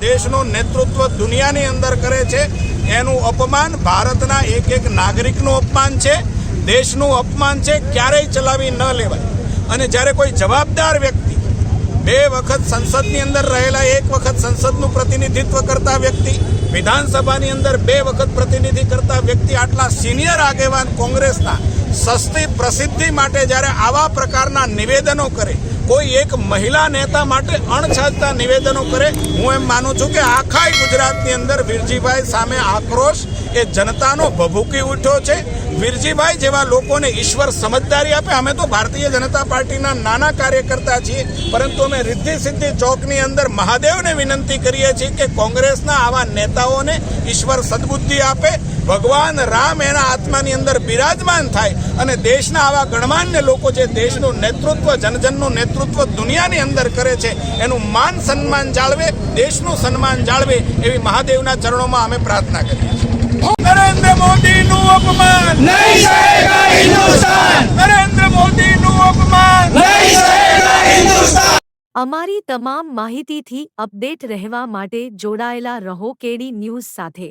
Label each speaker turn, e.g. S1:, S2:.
S1: દેશનું નેતૃત્વ દુનિયાની અંદર કરે છે, એનું અપમાન ભારતના એક એક નાગરિકનું અપમાન છે, દેશનું અપમાન છે, ક્યારેય ચલાવી ન લેવાય. અને જ્યારે કોઈ જવાબદાર વ્યક્તિ બે વખત સંસદની અંદર રહેલા એક વખત સંસદનું પ્રતિનિધિત્વ કરતા વ્યક્તિ, વિધાનસભાની અંદર બે વખત પ્રતિનિધિ કરતા વ્યક્તિ, આટલા સિનિયર આગેવાન કોંગ્રેસના સસ્તી પ્રસિદ્ધિ માટે જ્યારે આવા પ્રકારના નિવેદનો કરે, કોઈ એક મહિલા નેતા માટે અણછાજતા નિવેદનો કરે, હું એમ માનું છું કે આખા ગુજરાતની અંદર વીરજીભાઈ સામે આક્રોશ એ જનતાનો ભભૂકી ઉઠ્યો છે. વીરજીભાઈ જેવા લોકોને ઈશ્વર સમજદારી આપે, અમે તો ભારતીય જનતા પાર્ટીના નાના કાર્યકર્તા છીએ, પરંતુ અમે રિદ્ધિ સિદ્ધિ ચોકની અંદર મહાદેવને વિનંતી કરીએ છીએ કે કોંગ્રેસના આવા નેતાઓને ઈશ્વર સદબુદ્ધિ આપે. ભગવાન રામ એના આત્માની અંદર બિરાજમાન થાય અને દેશના આવા ગણમાન્ય લોકો જે દેશનું નેતૃત્વ, જનજનનું નેતૃત્વ દુનિયાની અંદર કરે છે, એનું માન સન્માન જાળવે, દેશનું સન્માન જાળવે એવી મહાદેવના ચરણોમાં અમે પ્રાર્થના કરીએ છીએ. નરેન્દ્ર મોદી નું અપમાન.
S2: નહીં સહેગા હિન્દુસ્તાન.
S1: નરેન્દ્ર મોદી નું અપમાન.
S2: નહીં સહેગા હિન્દુસ્તાન.
S3: અમારી તમામ માહિતીથી અપડેટ રહેવા માટે જોડાયેલા રહો કેડી ન્યૂઝ સાથે.